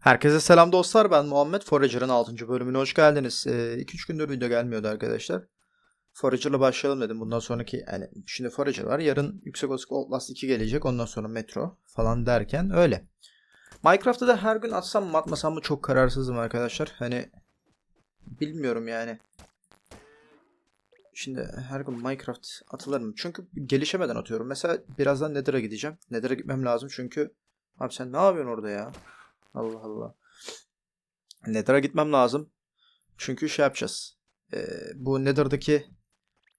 Herkese selam dostlar. Ben Muhammed. Forager'ın 6. bölümüne hoş geldiniz. 2-3 gündür video gelmiyordu arkadaşlar. Forager'la başlayalım dedim. Bundan sonraki yani şimdi Forager var. Yarın Yüksek Olasılık Outlast 2 gelecek. Ondan sonra Metro falan derken öyle. Minecraft'ta da her gün atsam mı atmasam mı çok kararsızım arkadaşlar. Hani bilmiyorum yani. Şimdi her gün Minecraft atılır mı? Çünkü gelişemeden atıyorum. Mesela birazdan Nether'a gideceğim. Nether'a gitmem lazım çünkü Abi sen ne yapıyorsun orada ya? Allah Allah. Nether'a gitmem lazım. Çünkü şey yapacağız. Ee, bu Nether'daki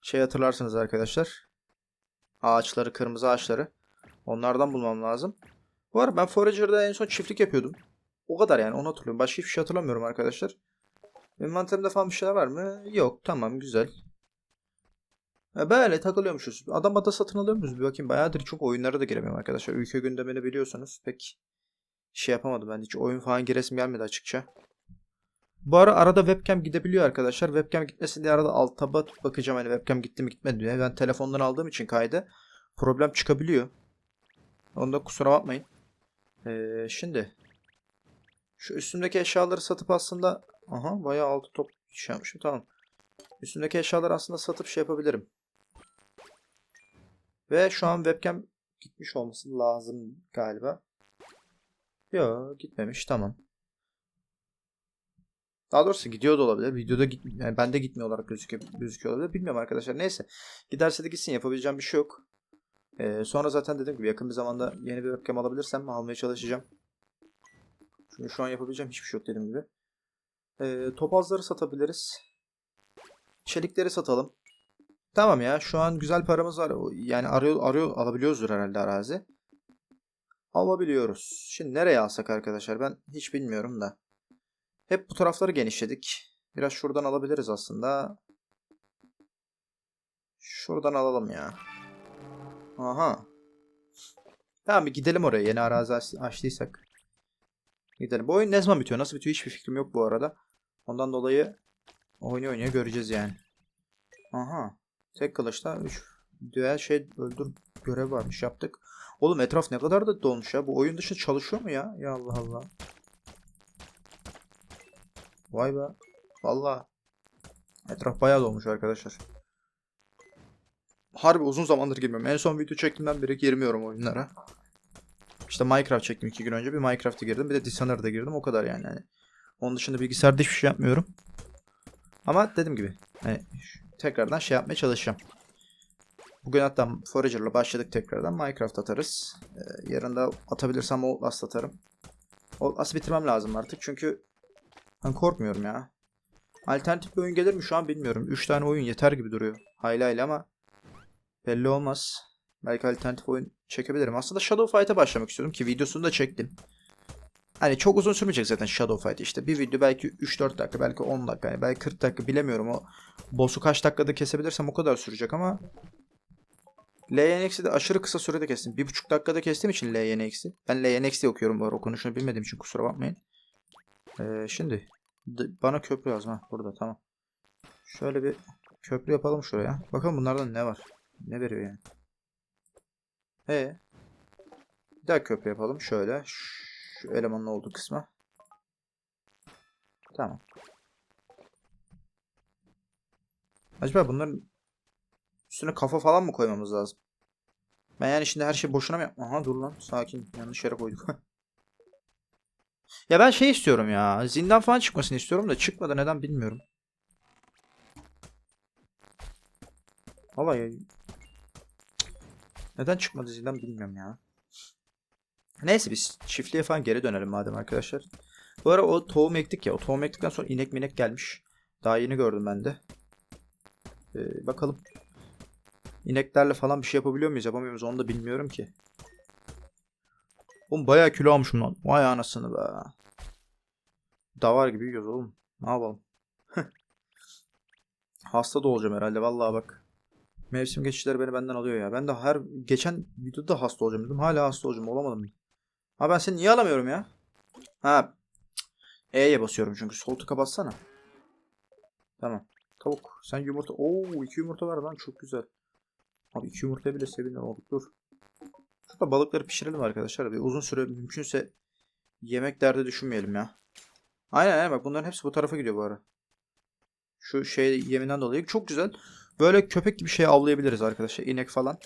şey hatırlarsınız arkadaşlar. Ağaçları, kırmızı ağaçları. Onlardan bulmam lazım. Bu arada ben Forager'da en son çiftlik yapıyordum. O kadar yani onu hatırlıyorum. Başka hiçbir şey hatırlamıyorum arkadaşlar. Envanterimde falan bir şeyler var mı? Yok. Tamam güzel. E, Böyle takılıyormuşuz. Adam ada satın alıyor muyuz? Bir bakayım. Bayağıdır çok oyunlara da giremiyorum arkadaşlar. Ülke gündemini biliyorsunuz. Pek şey yapamadım ben. Hiç oyun falan giresim gelmedi açıkça. Bu ara arada webcam gidebiliyor arkadaşlar. Webcam gitmesin diye arada alt taba bakacağım. Hani webcam gitti mi gitmedi mi. Ben telefondan aldığım için kaydı. Problem çıkabiliyor. Onda kusura bakmayın. Ee, şimdi. Şu üstümdeki eşyaları satıp aslında. Aha bayağı altı top şey yapmışım. Tamam. Üstümdeki eşyaları aslında satıp şey yapabilirim. Ve şu an webcam gitmiş olması lazım galiba. Yok gitmemiş tamam. Daha doğrusu gidiyor da olabilir. Videoda git yani bende gitmiyor olarak gözüküyor, gözüküyor olabilir. Bilmiyorum arkadaşlar. Neyse. Giderse de gitsin. Yapabileceğim bir şey yok. Ee, sonra zaten dediğim gibi yakın bir zamanda yeni bir webcam alabilirsem almaya çalışacağım. Çünkü şu an yapabileceğim hiçbir şey yok dediğim gibi. Ee, topazları satabiliriz. Çelikleri satalım. Tamam ya şu an güzel paramız var. Yani arıyor, arıyor alabiliyoruzdur herhalde arazi. Alabiliyoruz. Şimdi nereye alsak arkadaşlar ben hiç bilmiyorum da. Hep bu tarafları genişledik. Biraz şuradan alabiliriz aslında. Şuradan alalım ya. Aha. Tamam bir gidelim oraya yeni arazi aç- açtıysak. Gidelim. Bu oyun ne zaman bitiyor? Nasıl bitiyor? Hiçbir fikrim yok bu arada. Ondan dolayı oynuyor oynuyor göreceğiz yani. Aha. Tek kılıçta 3 düel şey öldür görev varmış yaptık. Oğlum etraf ne kadar da dolmuş ya. Bu oyun dışı çalışıyor mu ya? Ya Allah Allah. Vay be. Valla. Etraf bayağı dolmuş arkadaşlar. Harbi uzun zamandır girmiyorum. En son video çektiğimden beri girmiyorum oyunlara. İşte Minecraft çektim iki gün önce. Bir Minecraft'a girdim. Bir de Dishonored'a girdim. O kadar yani. yani. Onun dışında bilgisayarda hiçbir şey yapmıyorum. Ama dediğim gibi. Hani tekrardan şey yapmaya çalışacağım. Bugün hatta Forager'la başladık tekrardan. Minecraft atarız. Ee, yarın da atabilirsem Outlast atarım. Outlast'ı bitirmem lazım artık çünkü ben korkmuyorum ya. Alternatif bir oyun gelir mi şu an bilmiyorum. 3 tane oyun yeter gibi duruyor. Hayli hayli ama belli olmaz. Belki alternatif oyun çekebilirim. Aslında Shadow Fight'a başlamak istiyorum ki videosunu da çektim. Hani çok uzun sürmeyecek zaten Shadow Fight işte. Bir video belki 3-4 dakika, belki 10 dakika, yani belki 40 dakika bilemiyorum. O boss'u kaç dakikada kesebilirsem o kadar sürecek ama LYNX'i de aşırı kısa sürede kestim. 1,5 dakikada kestiğim için LYNX'i. Ben LYNX diye okuyorum bu ara okunuşunu bilmediğim için kusura bakmayın. Ee, şimdi bana köprü lazım ha burada tamam. Şöyle bir köprü yapalım şuraya. Bakalım bunlardan ne var? Ne veriyor yani? Ee, bir daha köprü yapalım şöyle. Şu elemanın olduğu kısma. Tamam. Acaba bunların üstüne kafa falan mı koymamız lazım? Ben yani şimdi her şey boşuna mı yap? Aha dur lan sakin yanlış yere koyduk. ya ben şey istiyorum ya zindan falan çıkmasını istiyorum da çıkmadı neden bilmiyorum. Vallahi ya- neden çıkmadı zindan bilmiyorum ya. Neyse biz çiftliğe falan geri dönelim madem arkadaşlar. Bu ara o tohum ektik ya. O tohum ektikten sonra inek minek gelmiş. Daha yeni gördüm ben de. Ee, bakalım. İneklerle falan bir şey yapabiliyor muyuz yapamıyor muyuz onu da bilmiyorum ki. Oğlum bayağı kilo almışım lan. Vay anasını be. Davar gibi yiyoruz oğlum. Ne yapalım. Hasta da olacağım herhalde vallahi bak. Mevsim geçişleri beni benden alıyor ya. Ben de her geçen videoda hasta olacağım dedim. Hala hasta olacağım. Olamadım. Ha ben seni niye alamıyorum ya? Ha. E'ye basıyorum çünkü. Sol tıka bassana. Tamam. Tavuk. Sen yumurta. Oo iki yumurta var lan. Çok güzel. Abi iki yumurtaya bile sevindim olduk. Dur. Şurada balıkları pişirelim arkadaşlar. Bir uzun süre mümkünse Yemek derdi düşünmeyelim ya. Aynen aynen bak bunların hepsi bu tarafa gidiyor bu ara. Şu şey yeminden dolayı çok güzel. Böyle köpek gibi şey avlayabiliriz arkadaşlar. İnek falan.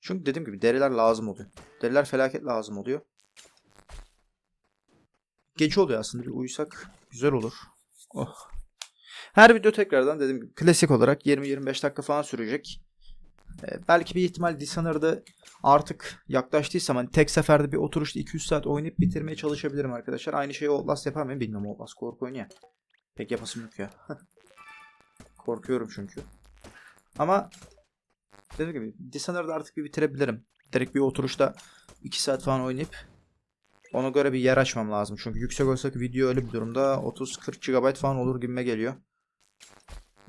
Çünkü dediğim gibi deriler lazım oluyor. Deriler felaket lazım oluyor. Gece oluyor aslında bir uyusak güzel olur. Oh. Her video tekrardan dediğim gibi klasik olarak 20-25 dakika falan sürecek. Ee, belki bir ihtimal Dishonored'ı artık yaklaştıysam hani tek seferde bir oturuşta 200 saat oynayıp bitirmeye çalışabilirim arkadaşlar. Aynı şeyi Outlast yapar mıyım bilmiyorum Outlast korku oyunu ya. Pek yapasım yok ya. Korkuyorum çünkü. Ama dediğim gibi Dishonored'ı artık bir bitirebilirim. Direkt bir oturuşta 2 saat falan oynayıp ona göre bir yer açmam lazım. Çünkü yüksek olsak video öyle bir durumda 30-40 GB falan olur gibime geliyor.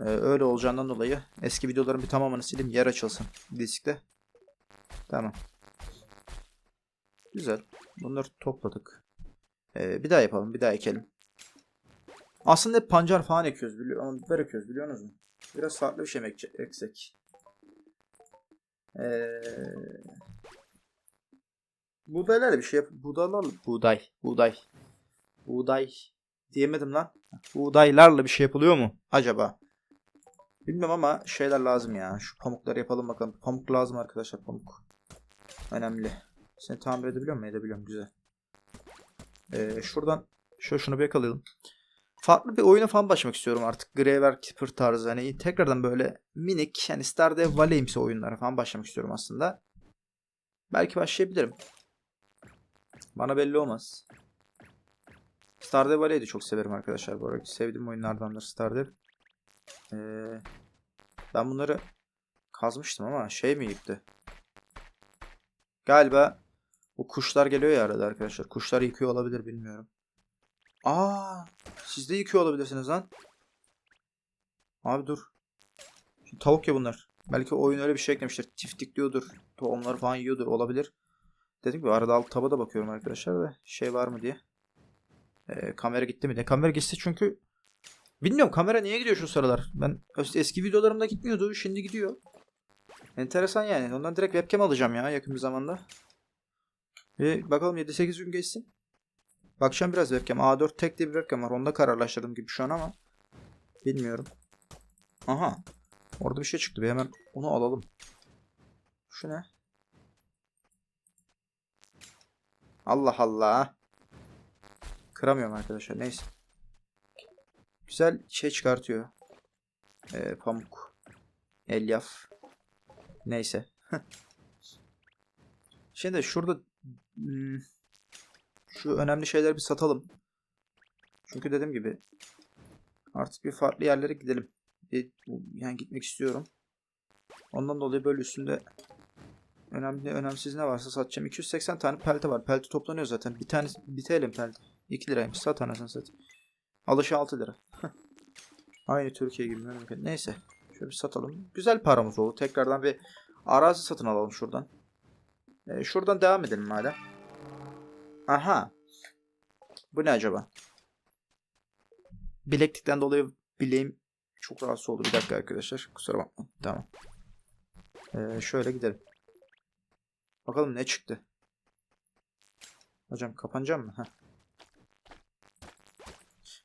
Ee, öyle olacağından dolayı eski videoların bir tamamını sileyim yer açılsın diskte. Tamam. Güzel. Bunları topladık. Ee, bir daha yapalım. Bir daha ekelim. Aslında hep pancar falan ekiyoruz. Biliyor, biber ekiyoruz biliyor musunuz? Biraz farklı bir şey eksek? Ee, buğdaylarla bir şey yap. Buğdaylarla. Buğday. Buğday. Buğday. Diyemedim lan. Buğdaylarla bir şey yapılıyor mu? Acaba? Bilmem ama şeyler lazım ya. Şu pamukları yapalım bakalım. Pamuk lazım arkadaşlar pamuk. Önemli. Seni tamir edebiliyor muyum? Edebiliyorum. Güzel. Ee, şuradan şöyle şunu bir yakalayalım. Farklı bir oyuna falan başlamak istiyorum artık. Graver Keeper tarzı. Hani tekrardan böyle minik yani Stardew Valley'imsi oyunlara falan başlamak istiyorum aslında. Belki başlayabilirim. Bana belli olmaz. Stardew Valley'i de çok severim arkadaşlar. Bu arada sevdiğim oyunlardandır Stardew. Ee, ben bunları kazmıştım ama şey mi yıktı? Galiba bu kuşlar geliyor ya arada arkadaşlar. Kuşlar yıkıyor olabilir bilmiyorum. Aa, siz de yıkıyor olabilirsiniz lan. Abi dur. Şu tavuk ya bunlar. Belki oyun öyle bir şey eklemiştir. Tiftikliyordur. Tohumları falan yiyordur olabilir. Dedim ki arada alt taba da bakıyorum arkadaşlar da şey var mı diye. Ee, kamera gitti mi diye. Kamera gitse çünkü bilmiyorum kamera niye gidiyor şu sıralar. Ben eski videolarımda gitmiyordu. Şimdi gidiyor. Enteresan yani. Ondan direkt webcam alacağım ya yakın bir zamanda. Bir bakalım 7-8 gün geçsin. Bakacağım biraz webcam. A4 tek diye bir webcam var. Onda kararlaştırdım gibi şu an ama. Bilmiyorum. Aha. Orada bir şey çıktı. Bir hemen onu alalım. Şu ne? Allah Allah. Kıramıyorum arkadaşlar. Neyse. Güzel şey çıkartıyor. Ee, pamuk. Elyaf. Neyse. Şimdi şurada hmm, şu önemli şeyleri bir satalım. Çünkü dediğim gibi artık bir farklı yerlere gidelim. Bir, yani gitmek istiyorum. Ondan dolayı böyle üstünde önemli önemsiz ne varsa satacağım. 280 tane pelte var. Pelte toplanıyor zaten. Bir tane TL pelte. 2 liraymış. Sat anasını satayım. Alışı 6 lira. Aynı Türkiye gibi memleket. Neyse. Şöyle bir satalım. Güzel paramız oldu. Tekrardan bir arazi satın alalım şuradan. Ee, şuradan devam edelim hala. Aha. Bu ne acaba? Bileklikten dolayı bileğim çok rahatsız oldu. Bir dakika arkadaşlar. Kusura bakmayın. Tamam. Ee, şöyle gidelim. Bakalım ne çıktı. Hocam kapanacağım mı? Heh.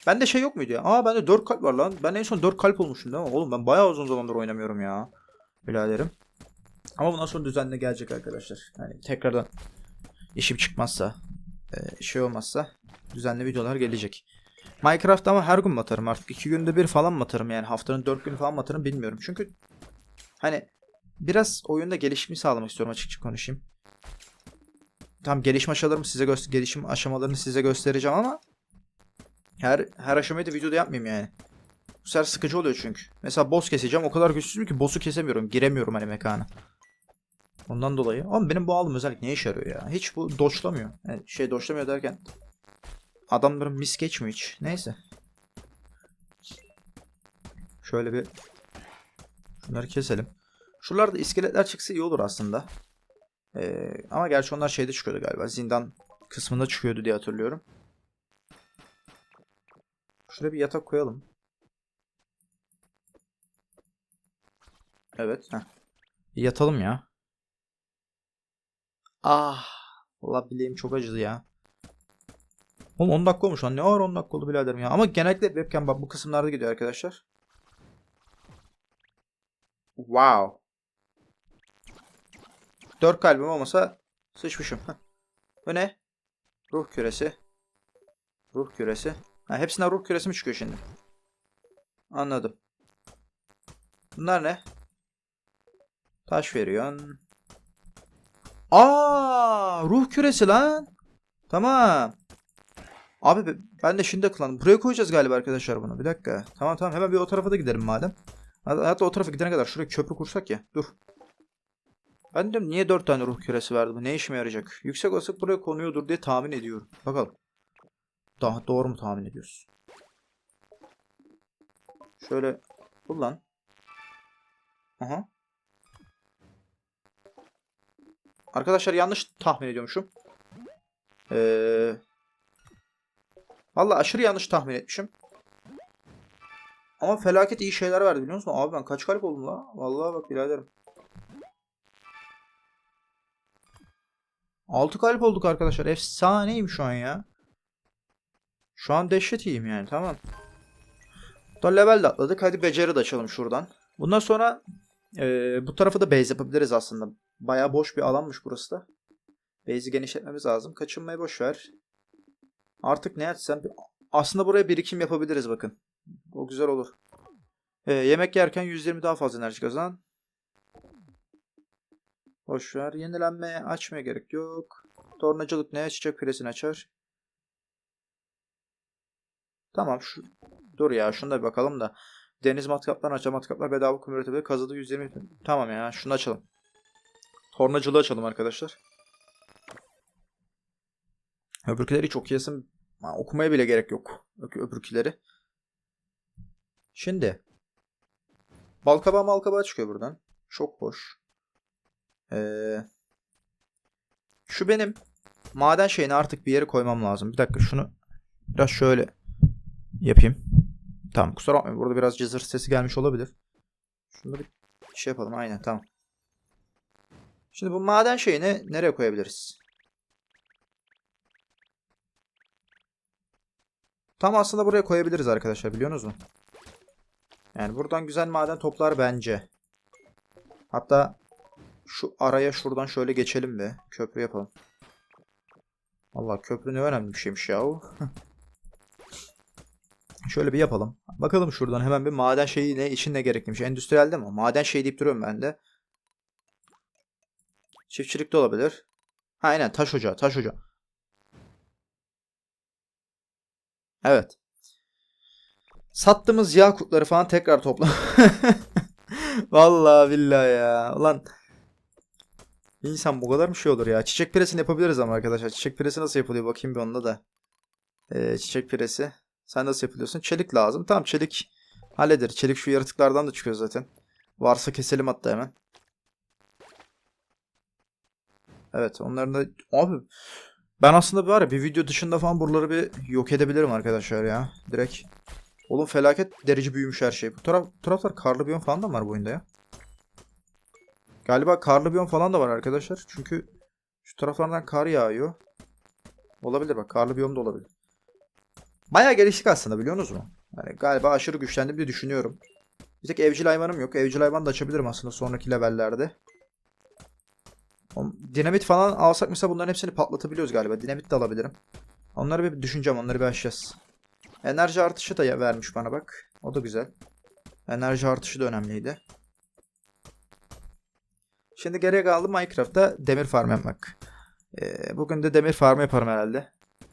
Bende şey yok muydu ya? Aa bende 4 kalp var lan. Ben en son 4 kalp olmuşum değil mi? Oğlum ben bayağı uzun zamandır oynamıyorum ya. Biraderim. Ama bundan sonra düzenli gelecek arkadaşlar. Yani tekrardan işim çıkmazsa e, şey olmazsa düzenli videolar gelecek. Minecraft ama her gün atarım artık? 2 günde bir falan mı yani? Haftanın 4 günü falan mı bilmiyorum. Çünkü hani biraz oyunda gelişimi sağlamak istiyorum açıkça konuşayım. Tam gelişim aşamalarımı size göster gelişim aşamalarını size göstereceğim ama her her aşamayı da videoda yapmayayım yani. Bu sefer sıkıcı oluyor çünkü. Mesela boss keseceğim o kadar güçsüzüm ki boss'u kesemiyorum. Giremiyorum hani mekana. Ondan dolayı. Ama benim bu aldığım özellik ne işe yarıyor ya? Hiç bu doçlamıyor. Yani şey doçlamıyor derken adamların mis geçmiyor hiç. Neyse. Şöyle bir şunları keselim. Şuralarda iskeletler çıksa iyi olur aslında. Ee, ama gerçi onlar şeyde çıkıyordu galiba. Zindan kısmında çıkıyordu diye hatırlıyorum. Şuraya bir yatak koyalım. Evet. Heh. Yatalım ya. Ah. Allah bileğim çok acıdı ya. Oğlum 10 dakika olmuş lan. Ne var 10 dakika oldu biraderim ya. Ama genellikle webcam bak bu kısımlarda gidiyor arkadaşlar. Wow. 4 kalbim olmasa sıçmışım. Heh. Bu ne? Ruh küresi. Ruh küresi. Ha, hepsinden ruh küresi mi çıkıyor şimdi? Anladım. Bunlar ne? Taş veriyorsun. Aa, ruh küresi lan. Tamam. Abi be- ben de şimdi akıllandım. Buraya koyacağız galiba arkadaşlar bunu. Bir dakika. Tamam tamam hemen bir o tarafa da gidelim madem. Hat- Hatta o tarafa gidene kadar şuraya köprü kursak ya. Dur. Ben diyorum niye 4 tane ruh küresi verdi bu? Ne işime yarayacak? Yüksek olasılık buraya konuyordur diye tahmin ediyorum. Bakalım. Daha doğru mu tahmin ediyoruz? Şöyle bul lan. Aha. Arkadaşlar yanlış tahmin ediyormuşum. Ee, Valla aşırı yanlış tahmin etmişim. Ama felaket iyi şeyler verdi biliyor musun? Abi ben kaç kalp oldum la? Vallahi bak biraderim. 6 kalp olduk arkadaşlar. Efsaneyim şu an ya. Şu an dehşet iyiyim yani tamam. Da level de atladık. Hadi beceri de açalım şuradan. Bundan sonra eee, bu tarafa da base yapabiliriz aslında. Bayağı boş bir alanmış burası da. Base'i genişletmemiz lazım. Kaçınmayı boş ver. Artık ne açsam aslında buraya birikim yapabiliriz bakın. O güzel olur. Ee, yemek yerken 120 daha fazla enerji kazan. Boş ver. Yenilenme açmaya gerek yok. Tornacılık ne? Çiçek piresini açar. Tamam şu dur ya şunu da bir bakalım da. Deniz matkaplarını açalım. Matkaplar bedava üretebilir. Kazıdı 120. Tamam ya şunu açalım. Tornacılığı açalım arkadaşlar. Öbürküleri yesin. Ha, okumaya bile gerek yok. Öbürküleri. Şimdi. Balkabağı malkabağı çıkıyor buradan. Çok hoş. Ee, şu benim maden şeyini artık bir yere koymam lazım. Bir dakika şunu biraz şöyle yapayım. Tamam kusura bakmayın. Burada biraz cızır sesi gelmiş olabilir. Şunu bir şey yapalım. Aynen tamam. Şimdi bu maden şeyini nereye koyabiliriz? Tam aslında buraya koyabiliriz arkadaşlar biliyorsunuz mu? Yani buradan güzel maden toplar bence. Hatta şu araya şuradan şöyle geçelim be. Köprü yapalım. Allah köprü ne önemli bir şeymiş ya. şöyle bir yapalım. Bakalım şuradan hemen bir maden şeyi ne için ne gerekliymiş. Endüstriyelde mi? Maden şey deyip duruyorum ben de. Çiftçilik de olabilir. Ha, aynen taş ocağı, taş ocağı. Evet. Sattığımız yakutları falan tekrar topla. Vallahi billahi ya. Ulan insan bu kadar bir şey olur ya. Çiçek piresini yapabiliriz ama arkadaşlar. Çiçek piresi nasıl yapılıyor bakayım bir onda da. Ee, çiçek piresi. Sen nasıl yapıyorsun? Çelik lazım. Tamam çelik halleder. Çelik şu yaratıklardan da çıkıyor zaten. Varsa keselim hatta hemen. Evet onların da... Abi ben aslında var ya bir video dışında falan buraları bir yok edebilirim arkadaşlar ya. Direkt. Oğlum felaket derece büyümüş her şey. Bu taraf, taraflar karlı biyom falan da var bu oyunda ya. Galiba karlı biyom falan da var arkadaşlar. Çünkü şu taraflardan kar yağıyor. Olabilir bak karlı biyom da olabilir. Baya geliştik aslında biliyorsunuz mu? Yani galiba aşırı güçlendim diye düşünüyorum. Bir tek evcil hayvanım yok. Evcil hayvan da açabilirim aslında sonraki levellerde. Dinamit falan alsak mesela bunların hepsini patlatabiliyoruz galiba. Dinamit de alabilirim. Onları bir düşüneceğim. Onları bir aşacağız. Enerji artışı da vermiş bana bak. O da güzel. Enerji artışı da önemliydi. Şimdi geriye kaldı Minecraft'ta demir farm yapmak. Ee, bugün de demir farm yaparım herhalde.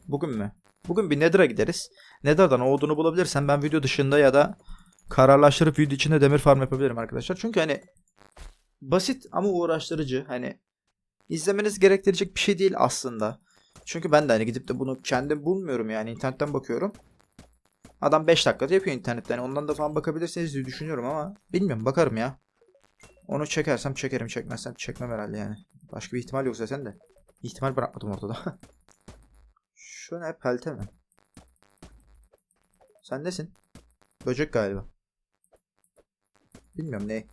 Bugün mü? Bugün bir Nether'a gideriz. Nether'dan o odunu bulabilirsem ben video dışında ya da kararlaştırıp video içinde demir farm yapabilirim arkadaşlar. Çünkü hani basit ama uğraştırıcı. Hani izlemeniz gerektirecek bir şey değil aslında. Çünkü ben de hani gidip de bunu kendim bulmuyorum yani internetten bakıyorum. Adam 5 dakikada yapıyor internetten. Ondan da falan bakabilirsiniz diye düşünüyorum ama bilmiyorum bakarım ya. Onu çekersem çekerim çekmezsem çekmem herhalde yani. Başka bir ihtimal yok zaten de. İhtimal bırakmadım ortada. Şu ne pelte mi? Sen nesin? Böcek galiba. Bilmiyorum ne.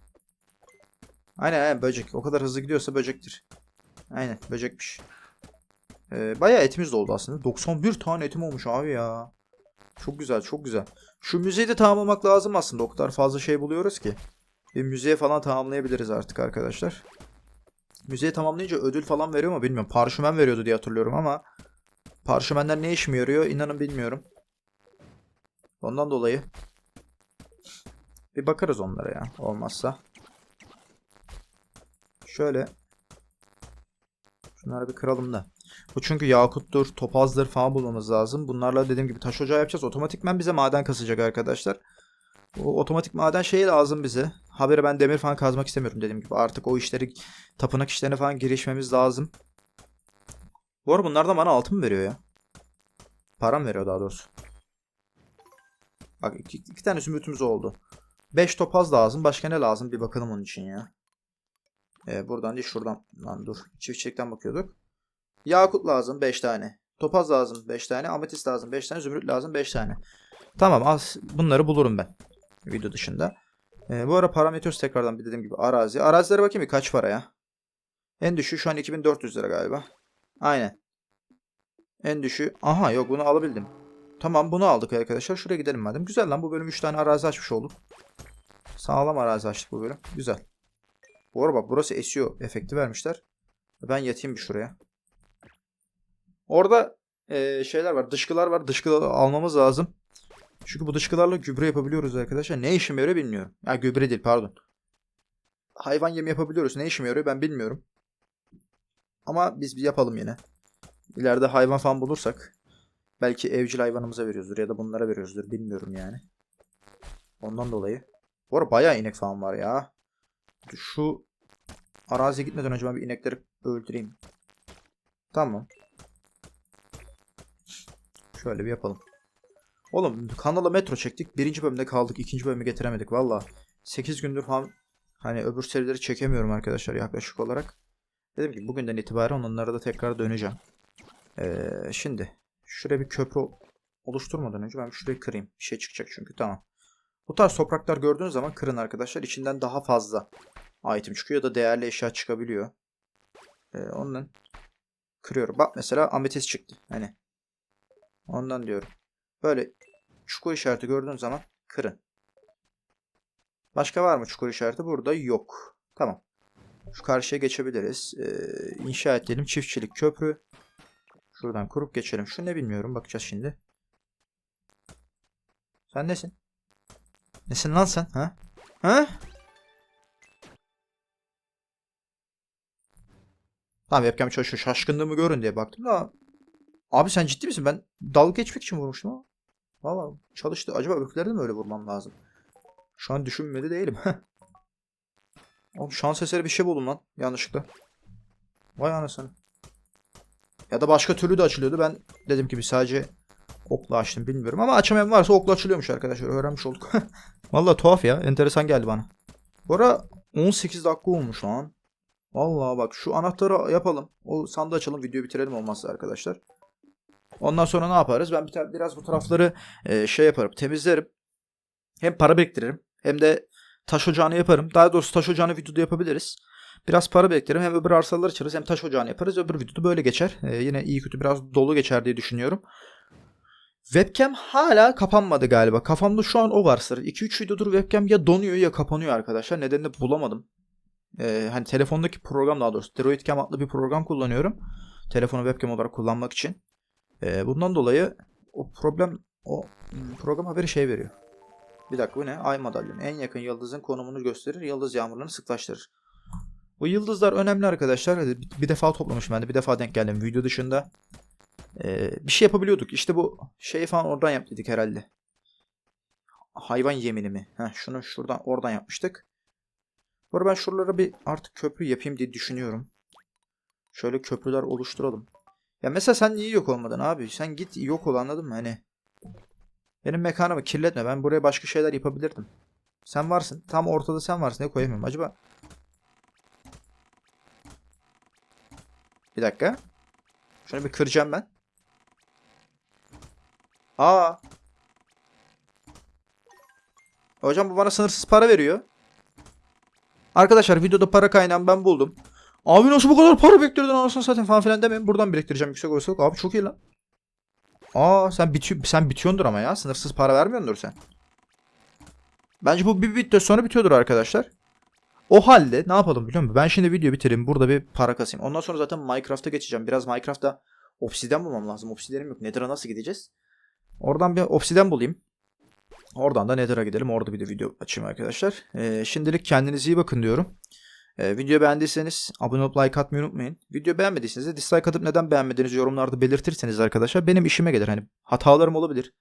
Aynen aynen böcek. O kadar hızlı gidiyorsa böcektir. Aynen böcekmiş. Ee, bayağı etimiz de oldu aslında. 91 tane etim olmuş abi ya. Çok güzel çok güzel. Şu müzeyi de tamamlamak lazım aslında. O kadar fazla şey buluyoruz ki. Bir müzeye falan tamamlayabiliriz artık arkadaşlar. Müzeyi tamamlayınca ödül falan veriyor mu bilmiyorum. Parşömen veriyordu diye hatırlıyorum ama parşömenler ne işime yarıyor inanın bilmiyorum. Ondan dolayı bir bakarız onlara ya olmazsa. Şöyle şunları bir kıralım da. Bu çünkü yakuttur, topazdır falan bulmamız lazım. Bunlarla dediğim gibi taş ocağı yapacağız. Otomatikmen bize maden kasacak arkadaşlar. O otomatik maden şeyi lazım bize. Haberi ben demir falan kazmak istemiyorum dediğim gibi. Artık o işleri tapınak işlerine falan girişmemiz lazım. Bu arada bunlardan bana altın mı veriyor ya? Param veriyor daha doğrusu. Bak iki, iki tane zümrütümüz oldu. 5 topaz lazım. Başka ne lazım? Bir bakalım onun için ya. Ee, buradan değil şuradan. Lan dur. Çiftçilikten bakıyorduk. Yakut lazım 5 tane. Topaz lazım 5 tane. Ametist lazım 5 tane. Zümrüt lazım 5 tane. Tamam az bunları bulurum ben. Video dışında. Ee, bu ara parametres tekrardan bir dediğim gibi arazi. Arazilere bakayım bir kaç para ya. En düşüğü şu an 2400 lira galiba. Aynen. En düşüğü. Aha yok bunu alabildim. Tamam bunu aldık arkadaşlar. Şuraya gidelim madem. Güzel lan bu bölüm 3 tane arazi açmış olduk. Sağlam arazi açtık bu bölüm. Güzel. Bu arada bak burası esiyor. Efekti vermişler. Ben yatayım bir şuraya. Orada eee, şeyler var. Dışkılar var. Dışkıları almamız lazım. Çünkü bu dışkılarla gübre yapabiliyoruz arkadaşlar. Ne işime yarıyor bilmiyorum. Ya gübre değil pardon. Hayvan yemi yapabiliyoruz. Ne işime yarıyor ben bilmiyorum. Ama biz bir yapalım yine. İleride hayvan falan bulursak belki evcil hayvanımıza veriyoruzdur ya da bunlara veriyoruzdur bilmiyorum yani. Ondan dolayı. Bu arada bayağı inek falan var ya. Şu araziye gitmeden önce ben bir inekleri öldüreyim. Tamam. Şöyle bir yapalım. Oğlum kanala metro çektik. Birinci bölümde kaldık. ikinci bölümü getiremedik. Valla 8 gündür falan hani öbür serileri çekemiyorum arkadaşlar yaklaşık olarak. Dedim ki bugünden itibaren onlara da tekrar döneceğim. Ee, şimdi şuraya bir köprü oluşturmadan önce ben şurayı kırayım. Bir şey çıkacak çünkü tamam. Bu tarz topraklar gördüğünüz zaman kırın arkadaşlar. İçinden daha fazla item çıkıyor ya da değerli eşya çıkabiliyor. Ee, ondan kırıyorum. Bak mesela ametist çıktı. Hani ondan diyorum. Böyle çukur işareti gördüğünüz zaman kırın. Başka var mı çukur işareti? Burada yok. Tamam. Şu karşıya geçebiliriz. Ee, inşa edelim. Çiftçilik köprü. Şuradan kurup geçelim. Şu ne bilmiyorum. Bakacağız şimdi. Sen nesin? Nesin lan sen? Ha? Ha? Tamam webcam çalışıyor. Şaşkınlığımı görün diye baktım da. Abi sen ciddi misin? Ben dalga geçmek için vurmuştum ama. Valla çalıştı. Acaba öbürleri mi öyle vurmam lazım? Şu an düşünmedi değilim. Oğlum şans eseri bir şey buldum lan. Yanlışlıkla. Vay anasını. Ya da başka türlü de açılıyordu. Ben dedim ki bir sadece okla açtım bilmiyorum. Ama açamayan varsa okla açılıyormuş arkadaşlar. Öğrenmiş olduk. Valla tuhaf ya. Enteresan geldi bana. Bu ara 18 dakika olmuş lan. Vallahi bak şu anahtarı yapalım. O sandığı açalım. Videoyu bitirelim olmazsa arkadaşlar. Ondan sonra ne yaparız? Ben bir biraz bu tarafları e, şey yaparım. Temizlerim. Hem para biriktiririm. Hem de taş ocağını yaparım. Daha doğrusu taş ocağını videoda yapabiliriz. Biraz para biriktiririm. Hem öbür arsaları açarız hem taş ocağını yaparız. Öbür videoda böyle geçer. E, yine iyi kötü biraz dolu geçer diye düşünüyorum. Webcam hala kapanmadı galiba. Kafamda şu an o var sır. 2-3 videodur webcam ya donuyor ya kapanıyor arkadaşlar. Nedenini bulamadım. Ee, hani telefondaki program daha doğrusu Droidcam adlı bir program kullanıyorum. Telefonu webcam olarak kullanmak için. Ee, bundan dolayı o problem o program haberi şey veriyor. Bir dakika bu ne? Ay madalyonu. En yakın yıldızın konumunu gösterir. Yıldız yağmurlarını sıklaştırır. Bu yıldızlar önemli arkadaşlar. Bir defa toplamışım ben de bir defa denk geldim video dışında. Ee, bir şey yapabiliyorduk. İşte bu şeyi falan oradan yaptık herhalde. Hayvan yemini mi? Heh, şunu şuradan oradan yapmıştık. Bu ben şuralara bir artık köprü yapayım diye düşünüyorum. Şöyle köprüler oluşturalım. Ya mesela sen niye yok olmadın abi? Sen git yok ol anladın mı? Hani benim mekanımı kirletme. Ben buraya başka şeyler yapabilirdim. Sen varsın. Tam ortada sen varsın. Ne koyamıyorum acaba? Bir dakika. Şunu bir kıracağım ben. Aa. Hocam bu bana sınırsız para veriyor. Arkadaşlar videoda para kaynağını ben buldum. Abi nasıl bu kadar para biriktirdin anasını satayım falan filan demeyin. Buradan biriktireceğim yüksek olasılık. Abi çok iyi lan. Aa sen bitiyor sen bitiyordur ama ya. Sınırsız para vermiyordur sen. Bence bu bir müddet sonra bitiyordur arkadaşlar. O halde ne yapalım biliyor musun? Ben şimdi video bitireyim. Burada bir para kasayım. Ondan sonra zaten Minecraft'a geçeceğim. Biraz Minecraft'ta obsidyen bulmam lazım. Obsidyenim yok. Nether'a nasıl gideceğiz? Oradan bir obsidyen bulayım. Oradan da Nether'a gidelim. Orada bir de video açayım arkadaşlar. Ee, şimdilik kendinize iyi bakın diyorum. Ee, videoyu beğendiyseniz abone olup like atmayı unutmayın. Video beğenmediyseniz de dislike atıp neden beğenmediğinizi yorumlarda belirtirseniz arkadaşlar benim işime gelir. Hani hatalarım olabilir.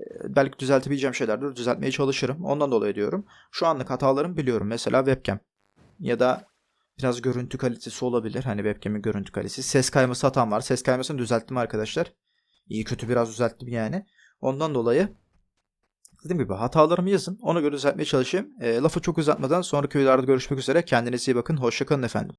Ee, belki düzeltebileceğim şeylerdir. Düzeltmeye çalışırım. Ondan dolayı diyorum. Şu anlık hatalarımı biliyorum. Mesela webcam. Ya da biraz görüntü kalitesi olabilir. Hani webcam'in görüntü kalitesi. Ses kayması hatam var. Ses kaymasını düzelttim arkadaşlar. İyi kötü biraz düzelttim yani. Ondan dolayı dediğim gibi hatalarımı yazın. Ona göre düzeltmeye çalışayım. Ee, lafı çok uzatmadan sonraki videolarda görüşmek üzere. Kendinize iyi bakın. Hoşçakalın efendim.